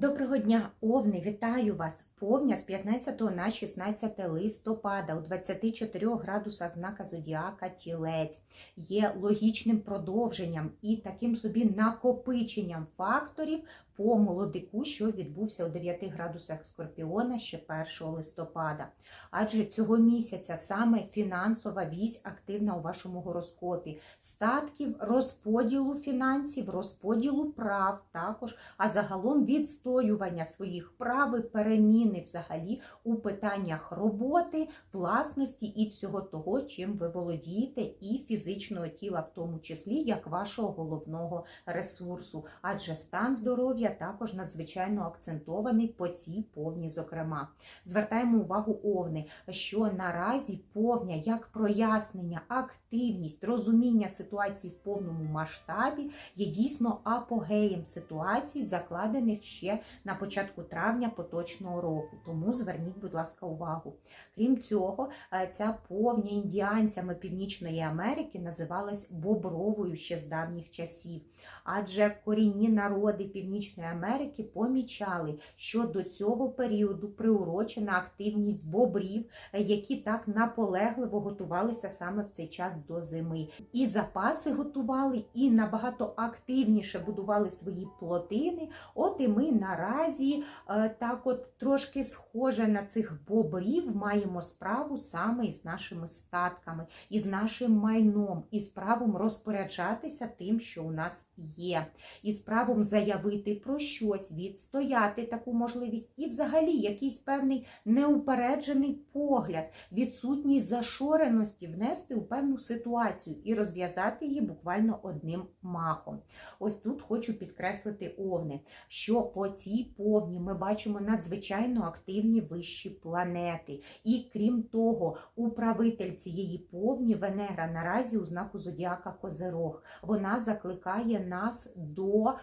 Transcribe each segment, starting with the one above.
Доброго дня, Овни! Вітаю вас! Повня з 15 на 16 листопада у 24 градусах знака Зодіака Тілець є логічним продовженням і таким собі накопиченням факторів по молодику, що відбувся у 9 градусах Скорпіона ще 1 листопада. Адже цього місяця саме фінансова вісь активна у вашому гороскопі, статків, розподілу фінансів, розподілу прав також, а загалом відстоювання своїх прав і переміни взагалі у питаннях роботи, власності і всього того, чим ви володієте, і фізичного тіла, в тому числі як вашого головного ресурсу. Адже стан здоров'я також надзвичайно акцентований по цій повні, зокрема. Звертаємо увагу овни, що наразі повня як прояснення, активність, розуміння ситуації в повному масштабі є дійсно апогеєм ситуацій, закладених ще на початку травня поточного року. Тому зверніть, будь ласка, увагу. Крім цього, е, ця повня індіанцями Північної Америки називалась бобровою ще з давніх часів. Адже корінні народи Північної Америки помічали, що до цього періоду приурочена активність бобрів, е, які так наполегливо готувалися саме в цей час до зими. І запаси готували, і набагато активніше будували свої плотини. От і ми наразі е, так, от трошки схоже на цих бобрів, маємо справу саме із нашими статками, із нашим майном, із правом розпоряджатися тим, що у нас є, із правом заявити про щось, відстояти таку можливість, і взагалі якийсь певний неупереджений погляд, відсутність зашореності внести у певну ситуацію і розв'язати її буквально одним махом. Ось тут хочу підкреслити овни, що по цій повні ми бачимо надзвичайно активні вищі планети. І крім того, управитель цієї повні Венера наразі у знаку Зодіака Козерог. Вона закликає нас до е,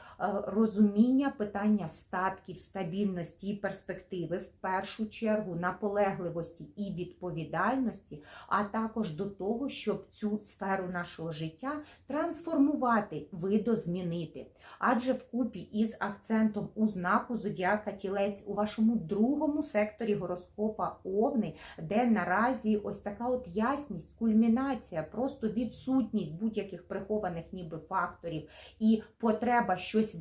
розуміння питання статків, стабільності і перспективи, в першу чергу наполегливості і відповідальності, а також до того, щоб цю сферу нашого життя трансформувати, видозмінити. Адже вкупі із акцентом у знаку Зодіака Тілець у вашому другому секторі гороскопа Овни, де наразі ось така от ясність, кульмінація, просто відсутність будь-яких прихованих ніби факторів і потреба щось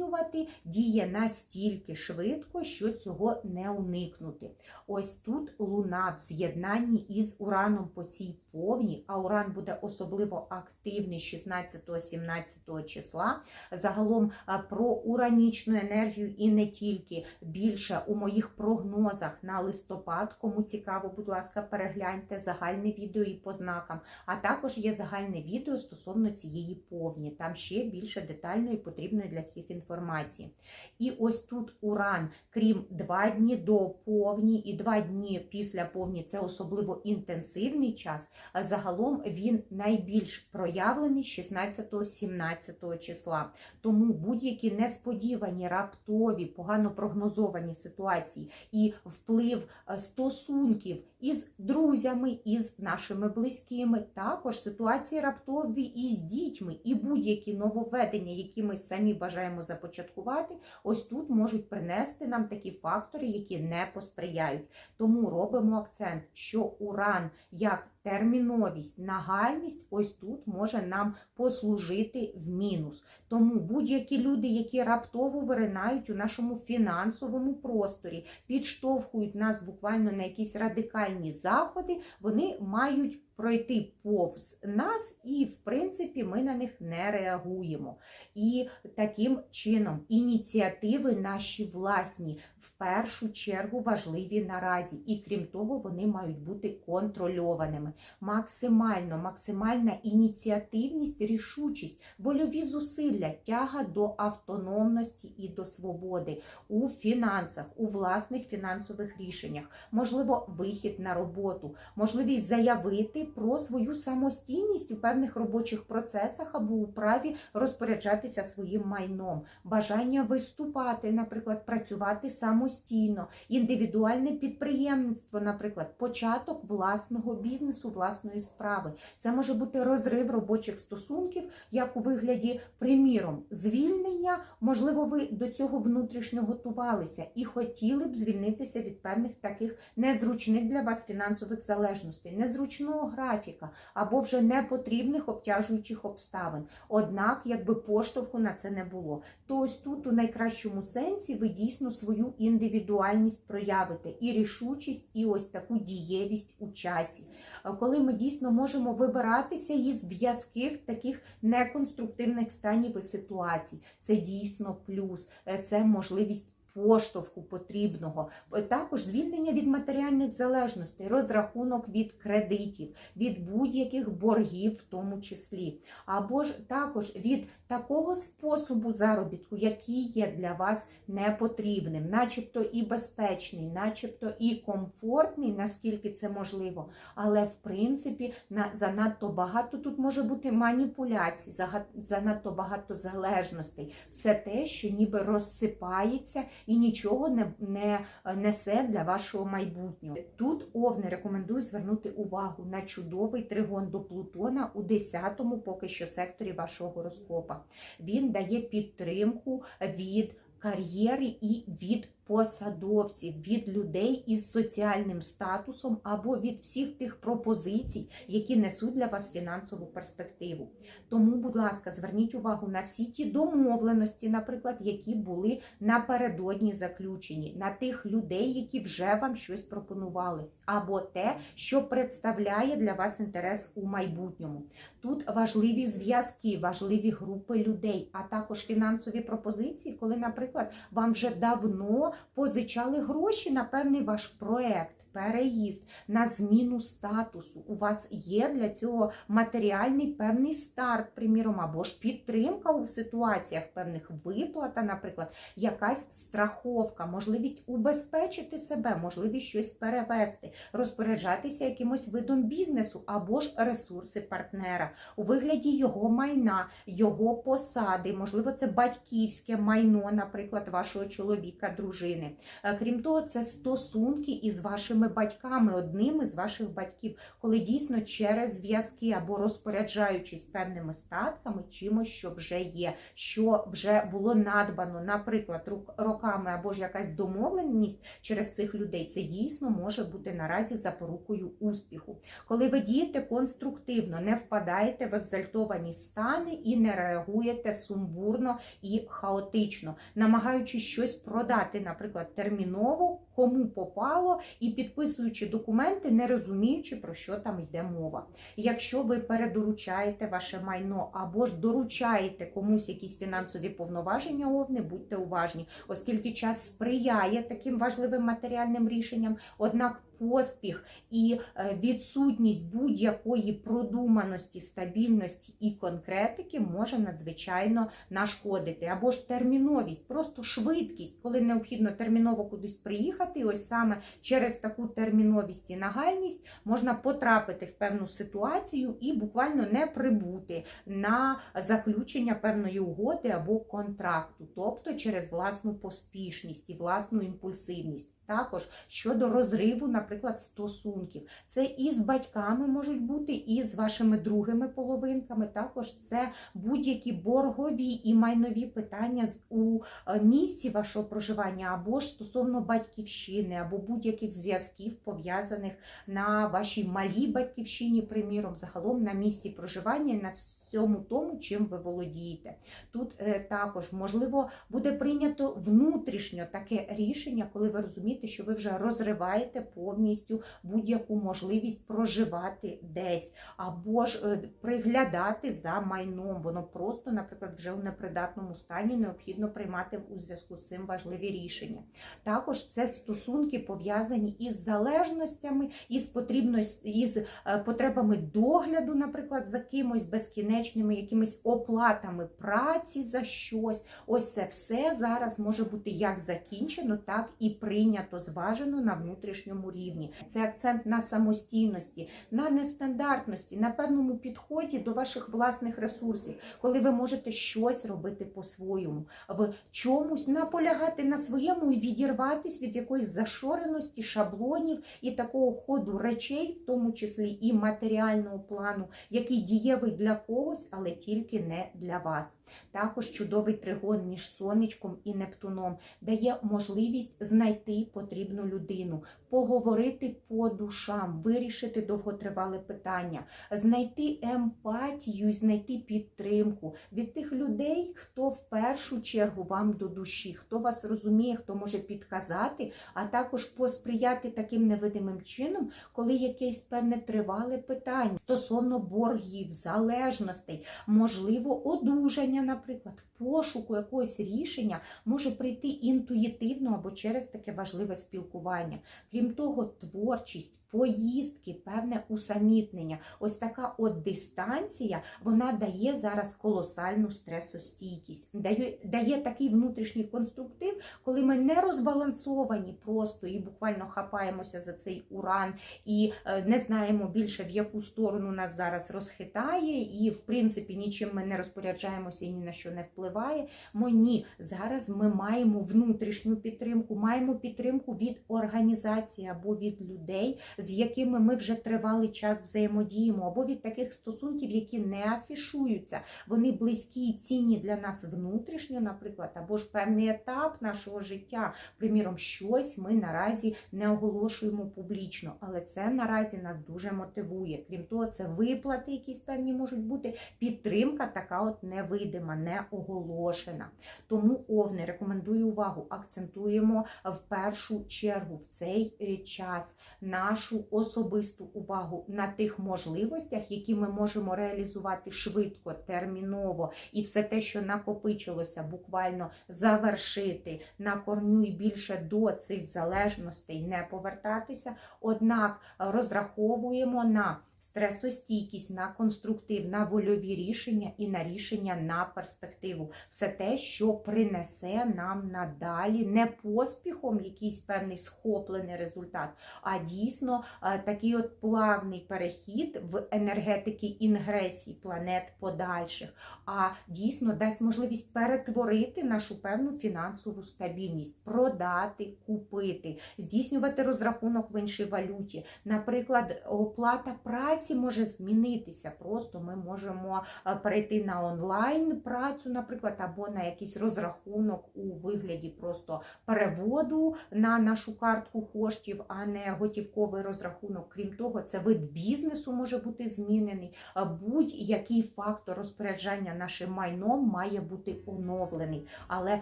видозмінювати діє настільки швидко, що цього не уникнути. Ось тут луна в з'єднанні із ураном по цій повні, а уран буде особливо активний 16-17 числа. Загалом про уранічну енергію і не тільки більше у моїх прогнозах на листопад. Кому цікаво, будь ласка, перегляньте загальне відео і по знакам. А також є загальне відео стосовно цієї повні. Там ще більше детальної потрібної для всіх інформації. І ось тут уран, крім два дні до повні і два дні після повні це особливо інтенсивний час. Загалом він найбільш проявлений 16-17 числа. Тому будь-які несподівані, раптові, погано прогнозовані ситуації і вплив е, стосунків із друзями, із нашими близькими, також ситуації раптові із дітьми, і будь-які нововведення, які ми самі бажаємо започаткувати, ось тут можуть принести нам такі фактори, які не посприяють. Тому робимо акцент, що уран як терміновість, нагальність ось тут може нам послужити в мінус. Тому будь-які люди, які раптово виринають у нашому фінансовому просторі, підштовхують нас буквально на якісь радикальні заходи, вони мають пройти повз нас, і, в принципі, ми на них не реагуємо. І таким чином ініціативи наші власні в першу чергу важливі наразі. І крім того, вони мають бути контрольованими. Максимально, максимальна ініціативність, рішучість, вольові зусилля, тяга до автономності і до свободи у фінансах, у власних фінансових рішеннях, можливо, вихід на роботу, можливість заявити про свою самостійність у певних робочих процесах або у праві розпоряджатися своїм майном, бажання виступати, наприклад, працювати самостійно, індивідуальне підприємництво, наприклад, початок власного бізнесу, власної справи. Це може бути розрив робочих стосунків, як у вигляді, приміром, звільнення. Можливо, ви до цього внутрішньо готувалися і хотіли б звільнитися від певних таких незручних для вас фінансових залежностей, незручного графіка або вже непотрібних обтяжуючих обставин. Однак, якби поштовху на це не було, то ось тут у найкращому сенсі ви дійсно свою індивідуальність проявите і рішучість, і ось таку дієвість у часі. Е, Коли ми дійсно можемо вибиратися із в'язких таких неконструктивних станів і ситуацій, це дійсно плюс, Е, це можливість. Поштовху потрібного, також звільнення від матеріальних залежностей, розрахунок від кредитів, від будь-яких боргів, в тому числі, або ж також від такого способу заробітку, який є для вас непотрібним, начебто і безпечний, начебто і комфортний, наскільки це можливо. Але в принципі на занадто багато тут може бути маніпуляцій, занадто багато залежностей. Все те, що ніби розсипається і нічого не, не е, несе для вашого майбутнього. Тут Овни рекомендую звернути увагу на чудовий тригон до Плутона у 10-му поки що секторі вашого гороскопа. Він дає підтримку від кар'єри і від посадовців, від людей із соціальним статусом або від всіх тих пропозицій, які несуть для вас фінансову перспективу. Тому, будь ласка, зверніть увагу на всі ті домовленості, наприклад, які були напередодні заключені, на тих людей, які вже вам щось пропонували, або те, що представляє для вас інтерес у майбутньому. Тут важливі зв'язки, важливі групи людей, а також фінансові пропозиції, коли, наприклад, вам вже давно позичали гроші на певний ваш проект. Переїзд на зміну статусу. У вас є для цього матеріальний певний старт, приміром, або ж підтримка у ситуаціях певних виплата, наприклад, якась страховка, можливість убезпечити себе, можливість щось перевести, розпоряджатися якимось видом бізнесу або ж ресурси партнера у вигляді його майна, його посади, можливо, це батьківське майно, наприклад, вашого чоловіка, дружини. Е, Крім того, це стосунки із вашими батьками, одним із ваших батьків, коли дійсно через зв'язки або розпоряджаючись певними статками, чимось, що вже є, що вже було надбано, наприклад, роками або ж якась домовленість через цих людей, це дійсно може бути наразі запорукою успіху. Коли ви дієте конструктивно, не впадаєте в екзальтовані стани і не реагуєте сумбурно і хаотично, намагаючись щось продати, наприклад, терміново, кому попало, і підписуючи документи, не розуміючи, про що там йде мова. Якщо ви передоручаєте ваше майно або ж доручаєте комусь якісь фінансові повноваження, овни, будьте уважні, оскільки час сприяє таким важливим матеріальним рішенням, однак поспіх і е, відсутність будь-якої продуманості, стабільності і конкретики може надзвичайно нашкодити. Або ж терміновість, просто швидкість, коли необхідно терміново кудись приїхати, ось саме через таку терміновість і нагальність можна потрапити в певну ситуацію і буквально не прибути на заключення певної угоди або контракту, тобто через власну поспішність і власну імпульсивність. Також щодо розриву, наприклад, стосунків. Це і з батьками можуть бути, і з вашими другими половинками. Також це будь-які боргові і майнові питання у е, місці вашого проживання, або ж стосовно батьківщини, або будь-яких зв'язків, пов'язаних на вашій малій батьківщині, приміром, загалом на місці проживання на всьому тому, чим ви володієте. Тут е, також можливо буде прийнято внутрішньо таке рішення, коли ви розумієте, що ви вже розриваєте повністю будь-яку можливість проживати десь, або ж е, приглядати за майном. Воно просто, наприклад, вже у непридатному стані необхідно приймати у зв'язку з цим важливі рішення. Також це стосунки пов'язані із залежностями, із потрібності, із е, потребами догляду, наприклад, за кимось безкінечними якимись оплатами праці за щось. Ось це все зараз може бути як закінчено, так і прийнято прийнято зважено на внутрішньому рівні. Це акцент на самостійності, на нестандартності, на певному підході до ваших власних ресурсів, коли ви можете щось робити по-своєму, в чомусь наполягати на своєму і відірватись від якоїсь зашореності, шаблонів і такого ходу речей, в тому числі і матеріального плану, який дієвий для когось, але тільки не для вас. Також чудовий тригон між сонечком і Нептуном дає можливість знайти потрібну людину, поговорити по душам, вирішити довготривале питання, знайти емпатію знайти підтримку від тих людей, хто в першу чергу вам до душі, хто вас розуміє, хто може підказати, а також посприяти таким невидимим чином, коли якесь певне тривале питання стосовно боргів, залежностей, можливо, одужання, наприклад, пошуку якогось рішення може прийти інтуїтивно або через таке важливе спілкування. Крім того, творчість, поїздки, певне усамітнення, ось така от дистанція, вона дає зараз колосальну стресостійкість, дає, дає такий внутрішній конструктив, коли ми не розбалансовані просто і буквально хапаємося за цей уран і е, не знаємо більше, в яку сторону нас зараз розхитає, і в принципі нічим ми не розпоряджаємося і ні на що не впливає. Мо ні, зараз ми маємо внутрішню підтримку, маємо підтримку від організації або від людей, з якими ми вже тривалий час взаємодіємо, або від таких стосунків, які не афішуються. Вони близькі і цінні для нас внутрішньо, наприклад, або ж певний етап нашого життя. Приміром, щось ми наразі не оголошуємо публічно, але це наразі нас дуже мотивує. Крім того, це виплати, якісь певні можуть бути. Підтримка така от невидима, не оголошена. Тому овни рекомендую увагу, акцентуємо в першу чергу в цей час нашу особисту увагу на тих можливостях, які ми можемо реалізувати швидко, терміново, і все те, що накопичилося, буквально завершити на корню і більше до цих залежностей не повертатися. Однак розраховуємо на стресостійкість, на конструктив, на вольові рішення і на рішення на перспективу. Все те, що принесе нам надалі не поспіхом якийсь певний схоплений результат, а дійсно е, такий от плавний перехід в енергетики інгресії планет подальших, а дійсно дасть можливість перетворити нашу певну фінансову стабільність, продати, купити, здійснювати розрахунок в іншій валюті. Наприклад, оплата праці може змінитися. Просто ми можемо е, перейти на онлайн працю, наприклад, або на якийсь розрахунок у вигляді просто переводу на нашу картку коштів, а не готівковий розрахунок. Крім того, це вид бізнесу може бути змінений. Е, Будь-який фактор розпоряджання нашим майном має бути оновлений, але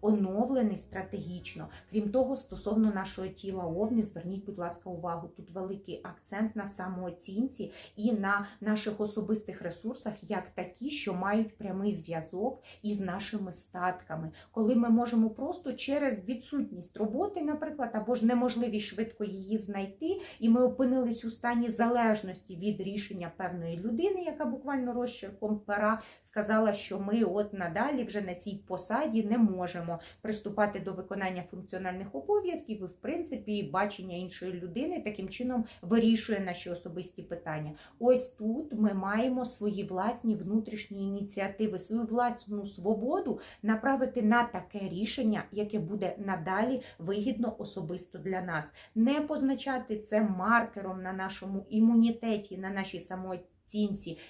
оновлений стратегічно. Крім того, стосовно нашого тіла овни, зверніть, будь ласка, увагу. Тут великий акцент на самооцінці і на наших особистих ресурсах, як такі, що мають прямий зв'язок із нашими статками, коли ми можемо просто через відсутність роботи, наприклад, або ж неможливість швидко її знайти, і ми опинились у стані залежності від рішення певної людини, яка буквально розчерком пера сказала, що ми от надалі вже на цій посаді не можемо приступати до виконання функціональних обов'язків, і в принципі бачення іншої людини таким чином вирішує наші особисті питання. Ось тут ми маємо свої власні внутрішні ініціативи, свою власну свободу направити на таке рішення, яке буде надалі вигідно особисто для нас. Не позначати це маркером на нашому імунітеті, на нашій самооцінці,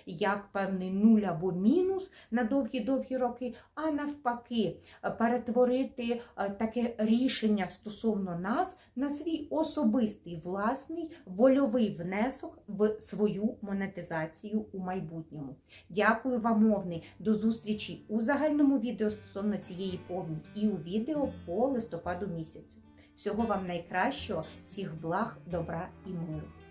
як певний нуль або мінус на довгі-довгі роки, а навпаки, перетворити е, таке рішення стосовно нас на свій особистий власний вольовий внесок в свою монетизацію у майбутньому. Дякую вам, мовний. До зустрічі у загальному відео стосовно цієї повні і у відео по листопаду місяцю. Всього вам найкращого, всіх благ, добра і миру.